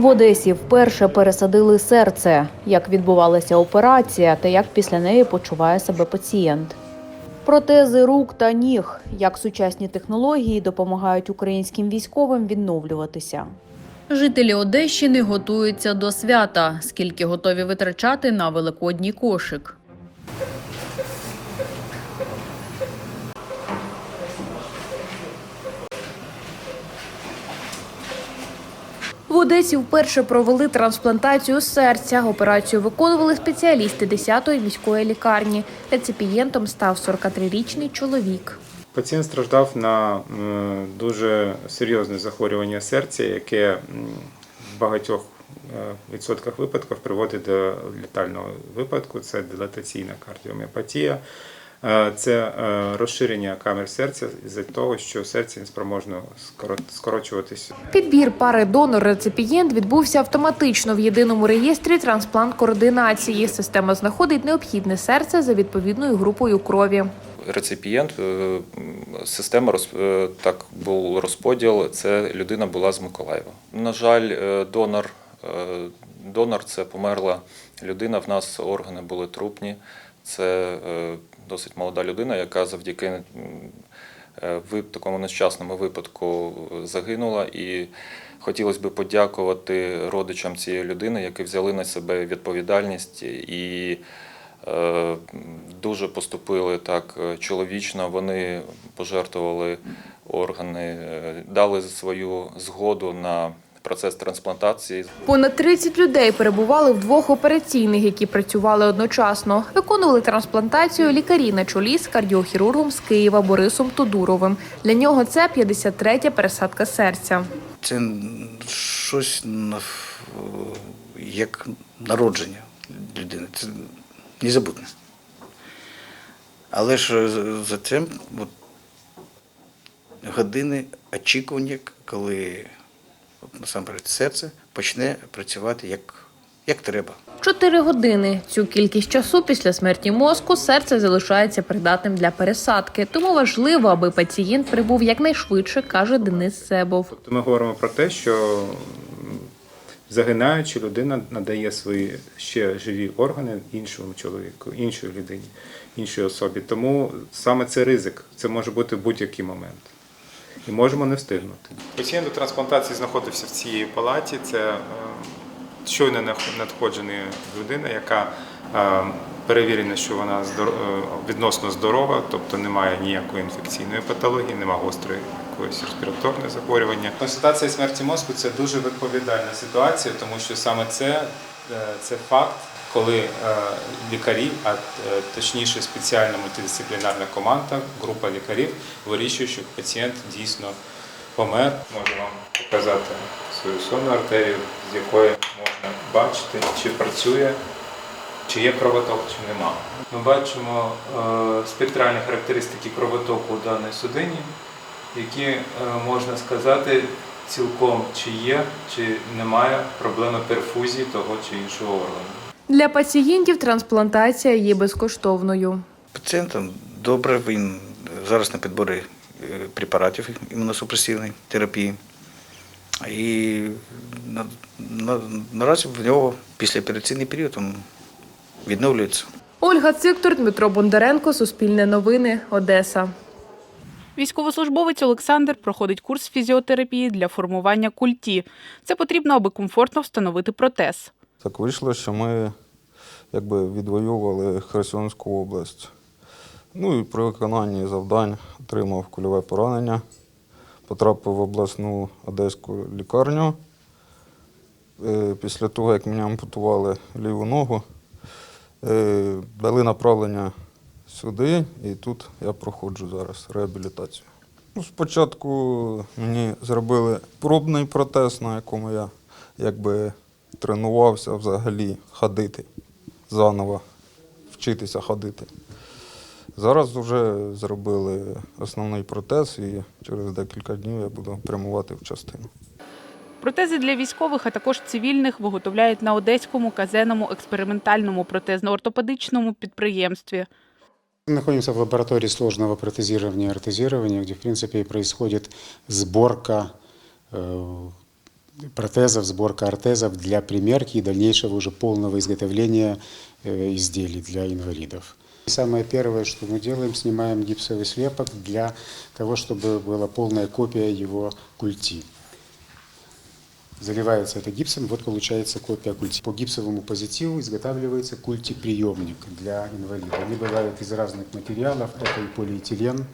В Одесі вперше пересадили серце. Як відбувалася операція та як після неї почуває себе пацієнт. Протези рук та ніг. Як сучасні технології допомагають українським військовим відновлюватися. Жителі Одещини готуються до свята. Скільки готові витрачати на великодній кошик? Одесі вперше провели трансплантацію серця. Операцію виконували спеціалісти 10-ї міської лікарні. Реципієнтом став 43-річний чоловік. Пацієнт страждав на дуже серйозне захворювання серця, яке в багатьох е, відсотках випадків приводить до літального випадку. Це дилатаційна кардіоміопатія. Е, Це е, розширення камер серця з-за того, що серце не спроможно скоро- скорочуватися. Підбір пари донор-реципієнт відбувся автоматично в єдиному реєстрі трансплант координації. Система знаходить необхідне серце за відповідною групою крові. реципієнт, е, система так був розподіл. Це людина була з Миколаєва. На жаль, донор, донор це померла людина. В нас органи були трупні. Це е, досить молода людина, яка завдяки е, такому нещасному випадку загинула. І хотілося б подякувати родичам цієї людини, які взяли на себе відповідальність і е, дуже поступили так чоловічно. Вони пожертвували органи, дали свою згоду на процес трансплантації. Понад 30 людей перебували в двох операційних, які працювали одночасно. Виконували трансплантацію лікарі на чолі з кардіохірургом з Києва Борисом Тодуровим. Для нього це 53-я пересадка серця. Це щось як народження людини. Це незабутне. Але ж за- цим от, години очікування, коли насамперед серце почне працювати як, як треба. Чотири години. Цю кількість часу після смерті мозку серце залишається придатним для пересадки. Тому важливо, аби пацієнт прибув якнайшвидше, каже Денис Себов. Тобто ми говоримо про те, що загинаючи, людина надає свої ще живі органи іншому чоловіку, іншій людині, іншій особі. Тому саме це ризик, це може бути в будь-який момент. І можемо не встигнути. Пацієнт до трансплантації знаходився в цій палаті. Це е, щойно надходжена людина, яка е, перевірена, що вона е, відносно здорова, тобто немає ніякої інфекційної патології, немає гострої якоїсь респіраторне захворювання. Констатація смерті мозку це дуже відповідальна ситуація, тому що саме це, це факт, коли е, лікарі, а е, точніше спеціальна мультидисциплінарна команда, група лікарів вирішує, що пацієнт дійсно помер. Можу вам показати свою сонну артерію, з якої можна бачити, чи працює, чи є кровоток, чи нема. Ми бачимо е, спектральні характеристики кровотоку у даній судині, які можна сказати цілком чи є, чи немає проблеми перфузії того чи іншого органу. Для пацієнтів трансплантація є безкоштовною. Пацієнтам добре, він зараз на підборі е, препаратів імуносупресивної терапії. І на, на, наразі в нього післяопераційний період він відновлюється. Ольга Циктор, Дмитро Бондаренко, Суспільне новини, Одеса. Військовослужбовець Олександр проходить курс фізіотерапії для формування культі. Це потрібно, аби комфортно встановити протез. Так вийшло, що ми якби відвоювали Херсонську область. Ну і при виконанні завдань отримав кульове поранення, потрапив в обласну одеську лікарню. Е, Після того, як мені ампутували ліву ногу, е, дали направлення сюди, і тут я проходжу зараз реабілітацію. Ну, спочатку мені зробили пробний протез, на якому я якби тренувався взагалі ходити заново, вчитися ходити. Зараз вже зробили основний протез і через декілька днів я буду прямувати в частину. Протези для військових, а також цивільних виготовляють на одеському казенному експериментальному протезно-ортопедичному підприємстві. Находимся в лаборатории сложного протезирования и ортезирования, где, в принципе, и происходит сборка э, протезов, сборка ортезов для примерки и дальнейшего уже полного изготовления э, изделий для инвалидов. Самое первое, что мы делаем, снимаем гипсовый слепок для того, чтобы была полная копия его культи. Заливается это гипсом, вот получается копия культи. По гипсовому позитиву изготавливается культиприемник для инвалида. Они бывают из разных материалов. Это и полиэтилен,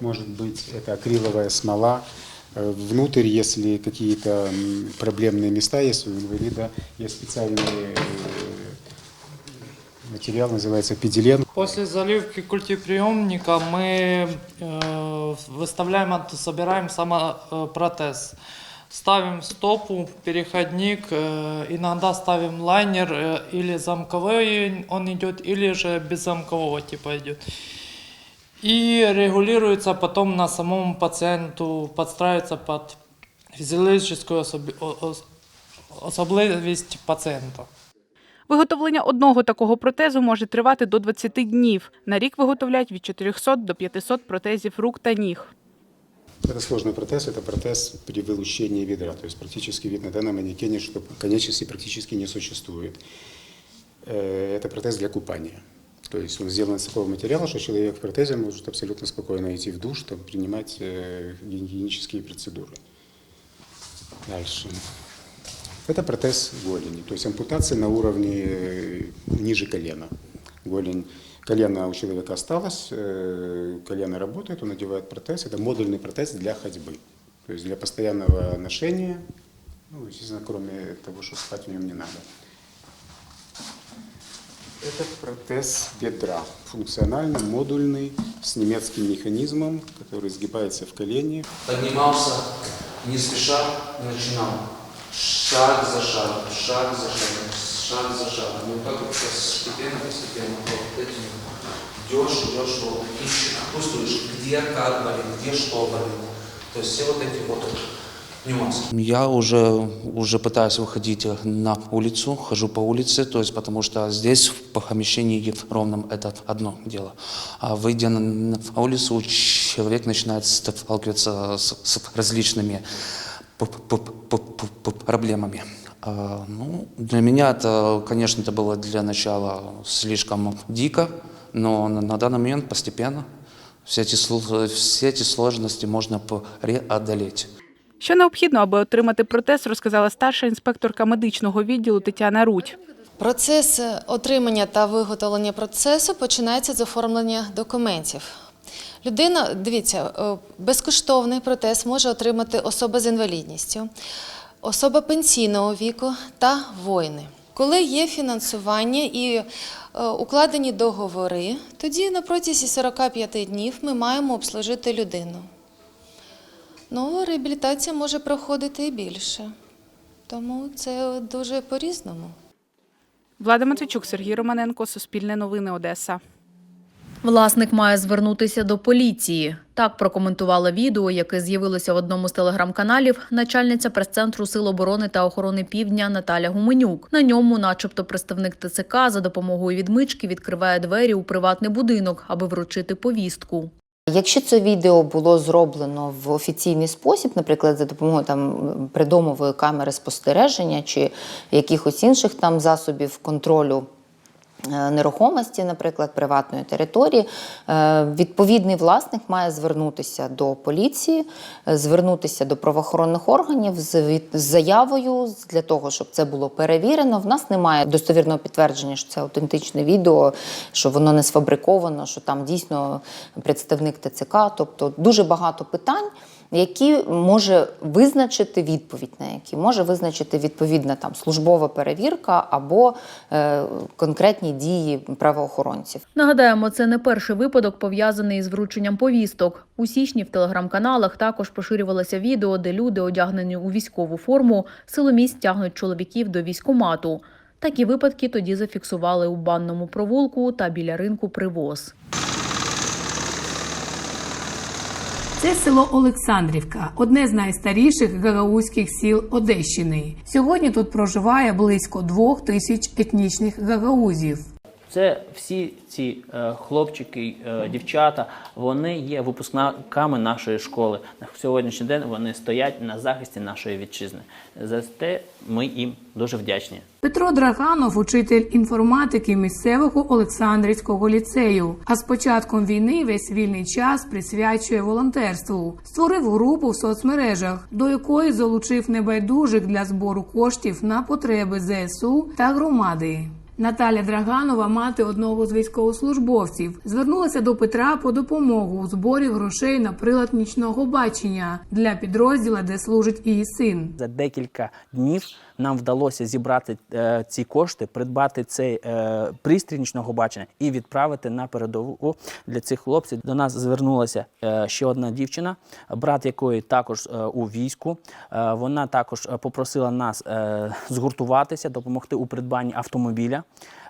может быть, это акриловая смола. Э, Внутрь, если какие-то проблемные места есть у инвалида, есть специальный э, материал, называется педилен. После заливки культиприемника мы э, выставляем, собираем самопротез. Ставим стопу, переходник, иногда ставим лайнер или замковой он идет, или же беззамкового типа идет. И регулируется потом на самом пациенту, подстраивается под физиологическую особи- о- ос- особливість пациента. Виготовлення одного такого протезу може тривати до 20 днів. На рік виготовляють від 400 до 500 протезів рук та ніг. Это сложный протез, это протез при вылучении бедра. То есть практически вид на данном манекене, что конечности практически не существует. Э, Это протез для купания. То есть он сделан из такого материала, что человек в протезе может абсолютно спокойно идти в душ, там, принимать э, гигиенические процедуры. Дальше. Это протез голени, то есть ампутация на уровне э, ниже колена. Голень, колено у человека осталось, э, колено работает, он надевает протез. Это модульный протез для ходьбы, то есть для постоянного ношения, ну, естественно, кроме того, что спать в нем не надо. Это протез бедра, функциональный, модульный, с немецким механизмом, который сгибается в колене. поднимался не спеша, начинал шаг за шагом, шаг за шагом, шаг за шагом. Ну как вот постепенно, постепенно, вот этим идешь, идешь, вот, и чувствуешь, где как болит, где что болит. То есть все вот эти вот нюансы. Я уже, уже пытаюсь выходить на улицу, хожу по улице, то есть потому что здесь в помещении ровном это одно дело. А выйдя на, улицу, человек начинает сталкиваться с, с различными проблемами. А, Ну, для меня это, конечно, это было для начала слишком дико, но на, данный момент постепенно все эти, все эти сложности можно преодолеть. Що необхідно, аби отримати протез, розказала старша інспекторка медичного відділу Тетяна Рудь. Процес отримання та виготовлення процесу починається з оформлення документів. Людина, дивіться, е, безкоштовний протез може отримати особа з інвалідністю, особа пенсійного віку та воїни. Коли є фінансування і е, укладені договори, тоді на протязі 45 днів ми маємо обслужити людину. Ну, реабілітація може проходити і більше. Тому це дуже по-різному. Влада Матвійчук, Сергій Романенко, Суспільне новини, Одеса. Власник має звернутися до поліції. Так прокоментувала відео, яке з'явилося в одному з телеграм-каналів, начальниця прес-центру Сил оборони та охорони Півдня Наталя Гуменюк. На ньому, начебто, представник ТЦК за допомогою відмички відкриває двері у приватний будинок, аби вручити повістку. Якщо це відео було зроблено в офіційний спосіб, наприклад, за допомогою там придомової камери спостереження чи якихось інших там засобів контролю. Е, Нерухомості, наприклад, приватної території, е, відповідний власник має звернутися до поліції, е, звернутися до правоохоронних органів з заявою для того, щоб це було перевірено. В нас немає достовірного підтвердження, що це аутентичне відео, що воно не сфабриковано, що там дійсно представник ТЦК. Тобто дуже багато питань, які може визначити відповідь на які може визначити відповідна там службова перевірка або е, конкретні дії правоохоронців. Нагадаємо, це не перший випадок пов'язаний із врученням повісток. У січні в телеграм-каналах також поширювалося відео, де люди, одягнені у військову форму, силоміць тягнуть чоловіків до військомату. Такі випадки тоді зафіксували у банному провулку та біля ринку привоз. Це село Олександрівка, одне з найстаріших гагаузьких сіл Одещини. Сьогодні тут проживає близько двох тисяч етнічних гагаузів. Це всі ці е, хлопчики, е, дівчата, вони є випускниками нашої школи. На сьогоднішній день вони стоять на захисті нашої вітчизни. За те ми їм дуже вдячні. Петро Драганов, учитель інформатики місцевого Олександрівського ліцею. А з початком війни весь вільний час присвячує волонтерству. Створив групу в соцмережах, до якої залучив небайдужих для збору коштів на потреби ЗСУ та громади. Наталя Драганова, мати одного з військовослужбовців, звернулася до Петра по допомогу у зборі грошей на прилад нічного бачення для підрозділа, де служить її син. За декілька днів нам вдалося зібрати е, ці кошти, придбати цей е, пристрій бачення і відправити на передову для цих хлопців. До нас звернулася е, ще одна дівчина, брат якої також е, у війську. Е, вона також е, попросила нас е, згуртуватися, допомогти у придбанні автомобіля.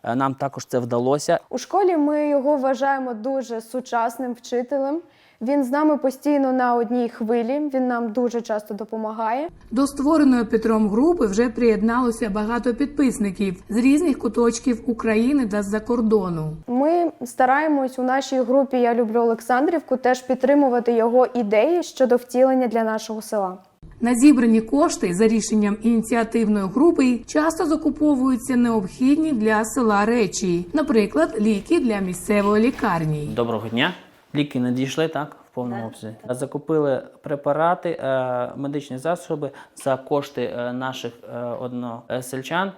Е, Нам також це вдалося. У школі ми його вважаємо дуже сучасним вчителем. Він з нами постійно на одній хвилі. Він нам дуже часто допомагає. До створеної Петром групи вже приєдналося багато підписників з різних куточків України та з-за кордону. Ми стараємось у нашій групі Я люблю Олександрівку теж підтримувати його ідеї щодо втілення для нашого села. На зібрані кошти за рішенням ініціативної групи часто закуповуються необхідні для села речі, наприклад, ліки для місцевої лікарні. Доброго дня. Ліки надійшли так в повному обсязі. Закупили препарати, е, медичні засоби за кошти е, наших е, односельчан.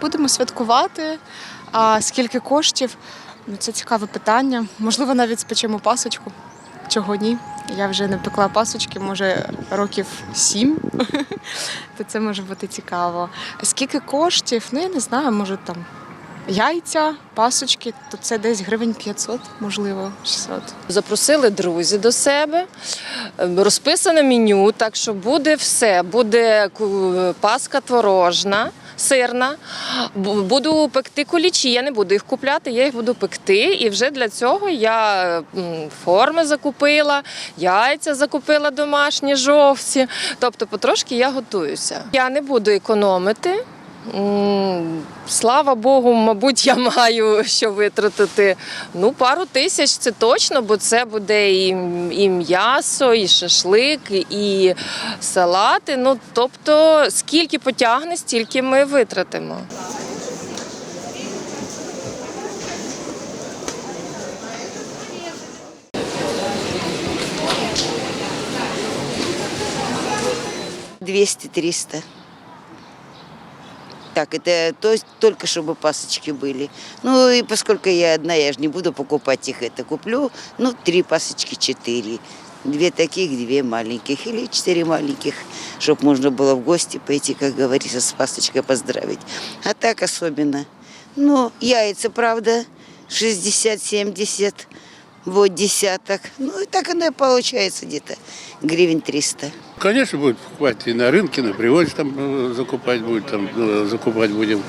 Будемо святкувати. А скільки коштів? Ну, це цікаве питання. Можливо, навіть спечемо пасочку. Чого ні? Я вже не пекла пасочки, може, років сім. То це може бути цікаво. Скільки коштів? Ну, я не знаю, може там яйця, пасочки, то це десь гривень 500, можливо, 600. Запросили друзі до себе, е, розписане меню, так що буде все. Буде паска творожна, сирна. Буду пекти кулічі, я не буду їх купляти, я їх буду пекти. І вже для цього я форми закупила, яйця закупила домашні, жовті. Тобто потрошки я готуюся. Я не буду економити. Слава Богу, мабуть, я маю що витратити. Ну, пару тисяч це точно, бо це буде і, і м'ясо, і шашлик, і салати. Ну, тобто, скільки потягне, стільки ми витратимо. Двести-триста. Так, это то есть только чтобы пасочки были. Ну и поскольку я одна, я же не буду покупать их, это куплю, ну, три пасочки, четыре. Две таких, две маленьких или четыре маленьких, чтобы можно было в гости пойти, как говорится, с пасочкой поздравить. А так особенно. Ну, яйца, правда, 60-70, вот десяток. Ну, и так оно и получается где-то гривен 300. Конечно, будет покупать и на рынке, на привозе там э, закупать будет, там э, закупать будем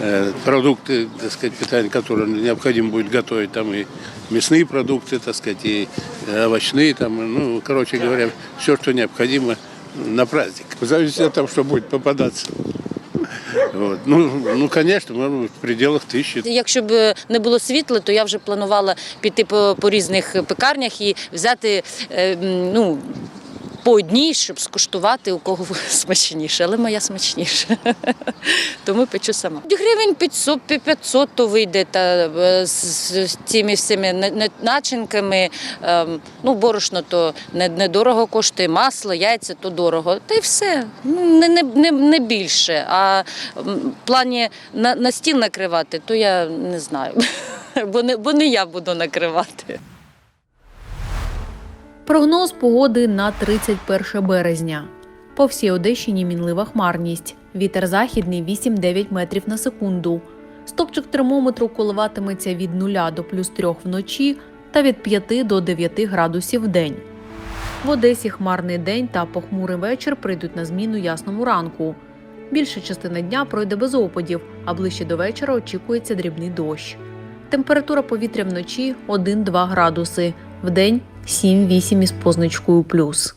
э, продукты, так сказать, питания, которые необходимо будет готовить, там и мясные продукты, так сказать, и э, овощные, там, ну, короче говоря, все, что необходимо на праздник. Зависит от того, что будет попадаться. Вот. Ну, ну, ми в пределах тисячі. Якщо б не було світла, то я вже планувала піти по, по різних пекарнях і взяти е, ну, по одній, щоб скуштувати у кого смачніше, але моя смачніша. Тому печу сама. Гривень 500, 500 то вийде та, е, з, цими всіми на- на- начинками. Ем, Ну, борошно то не- недорого коштує, масло, яйця то дорого. Та й все. Ну, не, не, не, не більше. А в плані на, на стіл накривати, то я не знаю. Бо не, бо не я буду накривати. Прогноз погоди на 31 березня. По всій Одещині мінлива хмарність. Вітер західний 8-9 метрів на секунду. Стопчик термометру коливатиметься від 0 до плюс 3 вночі та від 5 до 9 градусів в день. В Одесі хмарний день та похмурий вечір прийдуть на зміну ясному ранку. Більша частина дня пройде без опадів, а ближче до вечора очікується дрібний дощ. Температура повітря вночі 1-2 градуси, вдень 7-8 із позначкою плюс.